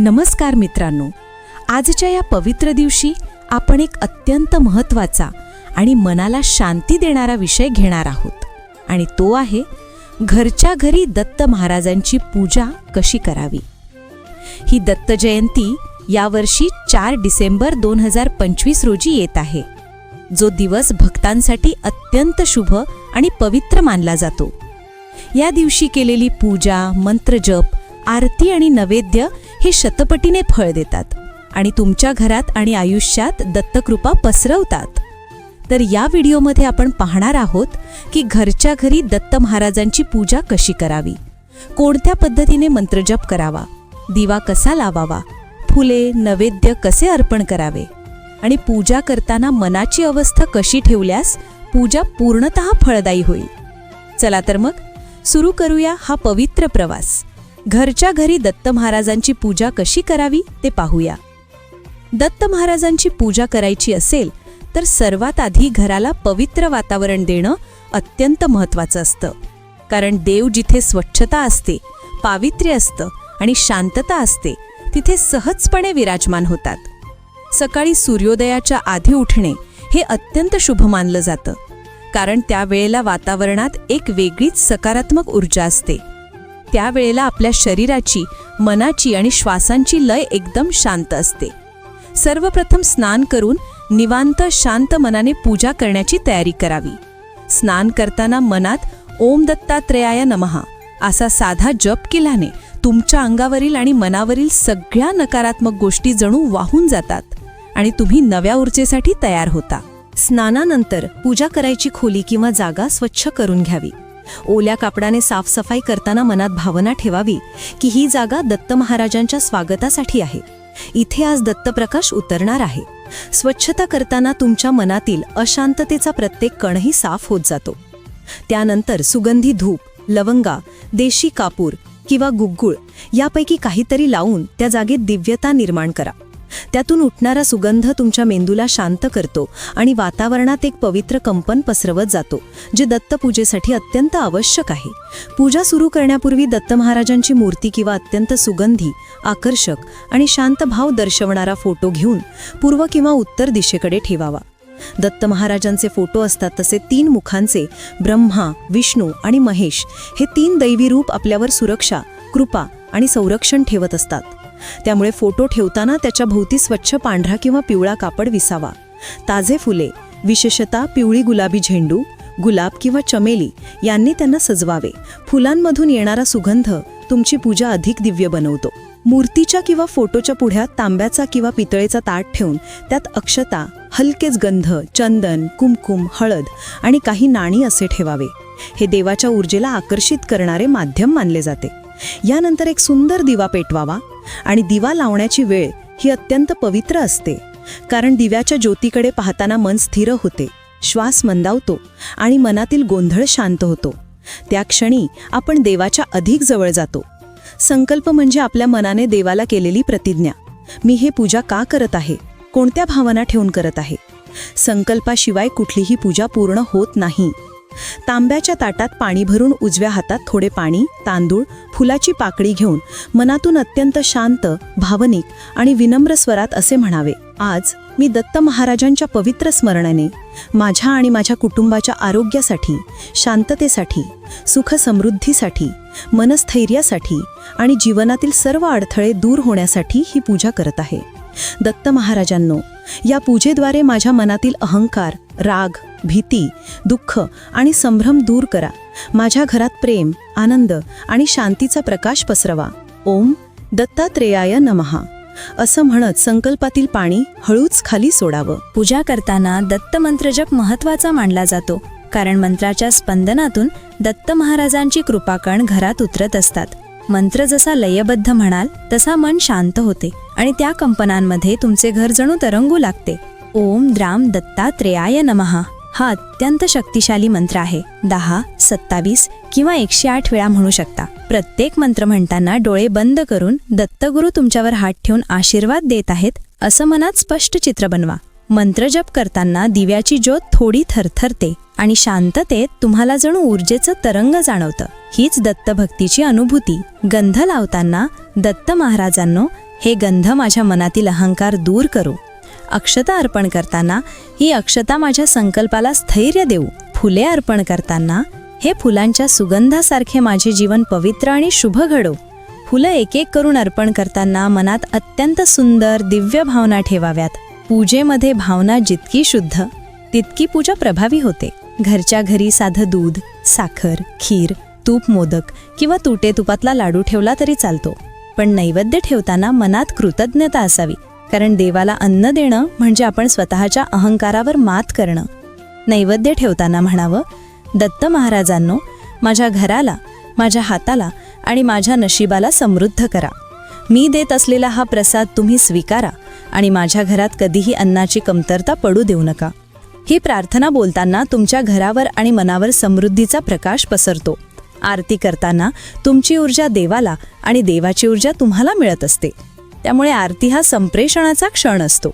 नमस्कार मित्रांनो. आजच्या या पवित्र दिवशी आपण एक अत्यंत महत्त्वाचा आणि मनाला शांती देणारा विषय घेणार आहोत. आणि तो आहे घरच्या घरी दत्त महाराजांची पूजा कशी करावी? ही दत्त जयंती यावर्षी चार डिसेंबर दोन हजार पंचवीस रोजी येत आहे. जो दिवस भक्तांसाठी अत्यंत शुभ आणि पवित्र मानला जातो. या दिवशी केलेली पूजा मंत्रजप आरती आणि नैवेद्य हे शतपटीने फळ देतात आणि तुमच्या घरात आणि आयुष्यात दत्तकृपा पसरवतात. तर या व्हिडिओमध्ये आपण पाहणार आहोत की घरच्या घरी दत्त महाराजांची पूजा कशी करावी? कोणत्या पद्धतीने मंत्रजप करावा? दिवा कसा लावावा? फुले नैवेद्य कसे अर्पण करावे? आणि पूजा करताना मनाची अवस्था कशी ठेवल्यास पूजा पूर्णतः फळदायी होईल? चला तर मग सुरू करूया हा पवित्र प्रवास. घरच्या घरी दत्त महाराजांची पूजा कशी करावी ते पाहूया. दत्त महाराजांची पूजा करायची असेल तर सर्वात आधी घराला पवित्र वातावरण देणं अत्यंत महत्त्वाचं असतं. कारण देव जिथे स्वच्छता असते पावित्र्य असतं आणि शांतता असते तिथे सहजपणे विराजमान होतात. सकाळी सूर्योदयाच्या आधी उठणे हे अत्यंत शुभ मानलं जातं कारण त्यावेळेला वातावरणात एक वेगळीच सकारात्मक ऊर्जा असते. त्यावेळेला आपल्या शरीराची मनाची आणि श्वासांची लय एकदम शांत असते. सर्वप्रथम स्नान करून निवांत शांत मनाने पूजा करण्याची तयारी करावी. स्नान करताना मनात ओम दत्तात्रेयाय नमहा असा साधा जप केल्याने तुमच्या अंगावरील आणि मनावरील सगळ्या नकारात्मक गोष्टी जणू वाहून जातात आणि तुम्ही नव्या ऊर्जेसाठी तयार होता. स्नानानंतर पूजा करायची खोली किंवा जागा स्वच्छ करून घ्यावी. ओल्या कापडाने साफसफाई करताना मनात भावना ठेवावी की ही जागा दत्त महाराजांच्या स्वागतासाठी आहे. इथे आज दत्तप्रकाश उतरणार आहे. स्वच्छता करताना तुमच्या मनातील अशांततेचा प्रत्येक कणही साफ होत जातो. त्यानंतर सुगंधी धूप लवंगा देशी कापूर किंवा गुग्गुळ यापैकी काहीतरी लावून त्या जागेत दिव्यता निर्माण करा. त्यातून उठणारा सुगंध तुमच्या मेंदूला शांत करतो आणि वातावरणात एक पवित्र कंपन पसरवत जातो जे दत्तपूजेसाठी अत्यंत आवश्यक आहे. पूजा सुरू करण्यापूर्वी दत्त महाराजांची मूर्ती किंवा अत्यंत सुगंधी आकर्षक आणि शांत भाव दर्शवणारा फोटो घेऊन पूर्व किंवा उत्तर दिशेकडे ठेवावा. दत्त महाराजांचे फोटो असतात तसे तीन मुखांचे ब्रह्मा विष्णू आणि महेश. हे तीन दैवी रूप आपल्यावर सुरक्षा कृपा आणि संरक्षण ठेवत असतात. त्यामुळे फोटो ठेवताना त्याच्या भोवती स्वच्छ पांढरा किंवा पिवळा कापड विसावा. ताजे फुले विशेषतः पिवळी गुलाबी झेंडू गुलाब किंवा चमेली यांनी त्यांना सजवावे. फुलांमधून येणारा सुगंध तुमची पूजा अधिक दिव्य बनवतो. मूर्तीच्या किंवा फोटोच्या पुढ्यात तांब्याचा किंवा पितळेचा ताट ठेवून त्यात अक्षता हलकेच गंध चंदन कुमकुम हळद आणि काही नाणी असे ठेवावे. हे देवाच्या ऊर्जेला आकर्षित करणारे माध्यम मानले जाते. यानंतर एक सुंदर दिवा पेटवावा. आणि दिवा लावण्याची वेळ ही अत्यंत पवित्र असते. कारण दिव्याच्या ज्योतीकडे पाहताना मन स्थिर होते श्वास मंदावतो आणि मनातील गोंधळ शांत होतो. त्या क्षणी आपण देवाच्या अधिक जवळ जातो. संकल्प म्हणजे आपल्या मनाने देवाला केलेली प्रतिज्ञा. मी हे पूजा का करत आहे? कोणत्या भावना ठेवून करत आहे? संकल्पाशिवाय कुठलीही पूजा पूर्ण होत नाही. तांब्याच्या ताटात पाणी भरून उजव्या हातात थोडे पाणी तांदूळ फुलाची पाकळी घेऊन मनातून अत्यंत शांत भावनिक आणि विनम्र स्वरात असे म्हणावे आज मी दत्त महाराजांच्या पवित्र स्मरणाने माझ्या आणि माझ्या कुटुंबाच्या आरोग्यासाठी शांततेसाठी सुख समृद्धीसाठी मनस्थैर्यासाठी आणि जीवनातील सर्व अडथळे दूर होण्यासाठी ही पूजा करत आहे. दत्त महाराजांनो या पूजेद्वारे माझ्या मनातील अहंकार राग भीती दुःख आणि संभ्रम दूर करा. माझ्या घरात प्रेम आनंद आणि शांतीचा प्रकाश पसरवा. ओम दत्तात्रेयाय नमहा असं म्हणत संकल्पातील पाणी हळूच खाली सोडावं. पूजा करताना दत्त मंत्रजप महत्त्वाचा मानला जातो कारण मंत्राच्या स्पंदनातून दत्त महाराजांची कृपाकण घरात उतरत असतात. मंत्र जसा लयबद्ध म्हणाल तसा मन शांत होते. आणि त्या कंपनांमध्ये तुमचे घर जणू तरंगू लागते. ओम द्राम दत्तात्रेयाय नमहा हा अत्यंत शक्तिशाली मंत्र आहे. दहा सत्तावीस किंवा एकशे आठ वेळा म्हणू शकता. प्रत्येक मंत्र म्हणताना डोळे बंद करून दत्तगुरु तुमच्यावर हात ठेवून आशीर्वाद देत आहेत असं मनात स्पष्ट चित्र बनवा. मंत्र जप करताना दिव्याची ज्योत थोडी थरथरते आणि शांततेत तुम्हाला जणू ऊर्जेचं तरंग जाणवतं. हीच दत्तभक्तीची अनुभूती. गंध लावताना दत्त महाराजांनो हे गंध माझ्या मनातील अहंकार दूर करू. अक्षता अर्पण करताना ही अक्षता माझ्या संकल्पाला स्थैर्य देऊ. फुले अर्पण करताना हे फुलांच्या सुगंधासारखे माझे जीवन पवित्र आणि शुभ घडो. फुलं एक एक करून अर्पण करताना मनात अत्यंत सुंदर दिव्य भावना ठेवाव्यात. पूजेमध्ये भावना जितकी शुद्ध तितकी पूजा प्रभावी होते. घरच्या घरी साधं दूध साखर खीर तूप मोदक किंवा तुटे तुपातला लाडू ठेवला तरी चालतो. पण नैवेद्य ठेवताना मनात कृतज्ञता असावी कारण देवाला अन्न देणं म्हणजे आपण स्वतःच्या अहंकारावर मात करणं. नैवेद्य ठेवताना म्हणावं दत्त महाराजांनो माझ्या घराला माझ्या हाताला आणि माझ्या नशिबाला समृद्ध करा. मी देत असलेला हा प्रसाद तुम्ही स्वीकारा आणि माझ्या घरात कधीही अन्नाची कमतरता पडू देऊ नका. ही प्रार्थना बोलताना तुमच्या घरावर आणि मनावर समृद्धीचा प्रकाश पसरतो. आरती करताना तुमची ऊर्जा देवाला आणि देवाची ऊर्जा तुम्हाला मिळत असते. त्यामुळे आरती हा संप्रेषणाचा क्षण असतो.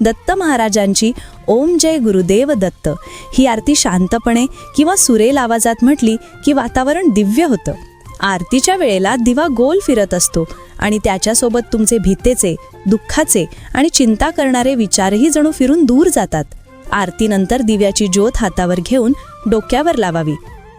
दत्त महाराजांची ओम जय गुरुदेव दत्त ही आरती शांतपणे किंवा सुरेल आवाजात म्हटली की वातावरण दिव्य होतं. आरतीच्या वेळेला दिवा गोल फिरत असतो आणि त्याच्यासोबत तुमचे भीतेचे दुःखाचे आणि चिंता करणारे विचारही जणू फिरून दूर जातात. आरतीनंतर दिव्याची ज्योत हातावर घेऊन डोक्यावर लावावी.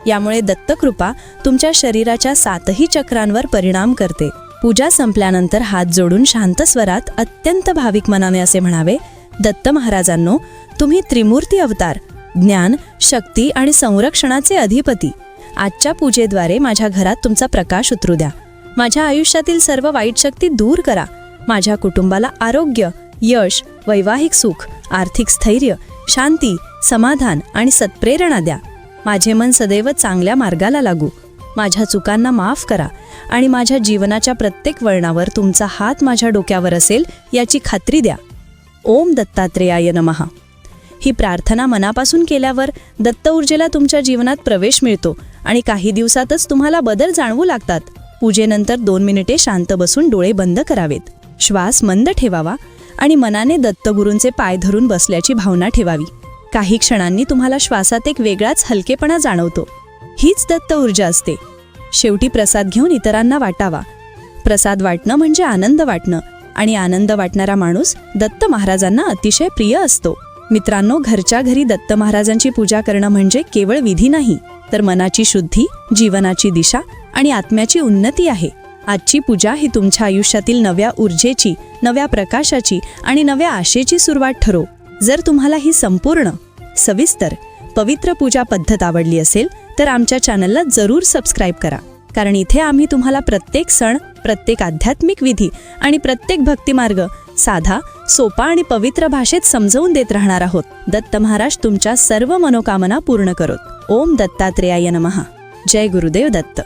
यामुळे दत्तकृपा तुमच्या शरीराच्या सातही चक्रांवर परिणाम करते. पूजा संपल्यानंतर हात जोडून शांत स्वरात अत्यंत भाविक मनाने असे म्हणावे दत्त महाराजांनो तुम्ही त्रिमूर्ती अवतार ज्ञान शक्ती आणि संरक्षणाचे अधिपती. आजच्या पूजेद्वारे माझ्या घरात तुमचा प्रकाश उतरू द्या. माझ्या आयुष्यातील सर्व वाईट शक्ती दूर करा. माझ्या कुटुंबाला आरोग्य यश वैवाहिक सुख आर्थिक स्थैर्य शांती समाधान आणि सत्प्रेरणा द्या. माझे मन सदैव चांगल्या मार्गाला लागू. माझ्या चुकांना माफ करा आणि माझ्या जीवनाच्या प्रत्येक वळणावर तुमचा हात माझ्या डोक्यावर असेल याची खात्री द्या. ओम दत्तात्रेयाय नमहा ही प्रार्थना मनापासून केल्यावर दत्त ऊर्जेला तुमच्या जीवनात प्रवेश मिळतो आणि काही दिवसातच तुम्हाला बदल जाणवू लागतात. पूजेनंतर दोन मिनिटे शांत बसून डोळे बंद करावेत. श्वास मंद ठेवावा आणि मनाने दत्तगुरूंचे पाय धरून बसल्याची भावना ठेवावी. काही क्षणांनी तुम्हाला श्वासात एक वेगळाच हलकेपणा जाणवतो. हीच दत्त ऊर्जा असते. शेवटी प्रसाद घेऊन इतरांना वाटावा. प्रसाद वाटणं म्हणजे आनंद वाटणं आणि आनंद वाटणारा माणूस दत्त महाराजांना अतिशय प्रिय असतो. मित्रांनो घरच्या घरी दत्त महाराजांची पूजा करणं म्हणजे केवळ विधी नाही तर मनाची शुद्धी जीवनाची दिशा आणि आत्म्याची उन्नती आहे. आजची पूजा ही तुमच्या आयुष्यातील नव्या ऊर्जेची नव्या प्रकाशाची आणि नव्या आशेची सुरुवात ठरो जर तुम्हाला ही संपूर्ण सविस्तर पवित्र पूजा पद्धत आवडली असेल तर आमच्या चॅनलला जरूर सबस्क्राईब करा. कारण इथे आम्ही तुम्हाला प्रत्येक सण प्रत्येक आध्यात्मिक विधी आणि प्रत्येक भक्तिमार्ग साधा सोपा आणि पवित्र भाषेत समजवून देत राहणार आहोत. दत्त महाराज तुमच्या सर्व मनोकामना पूर्ण करोत. ओम दत्तात्रेयाय नमहा जय गुरुदेव दत्त.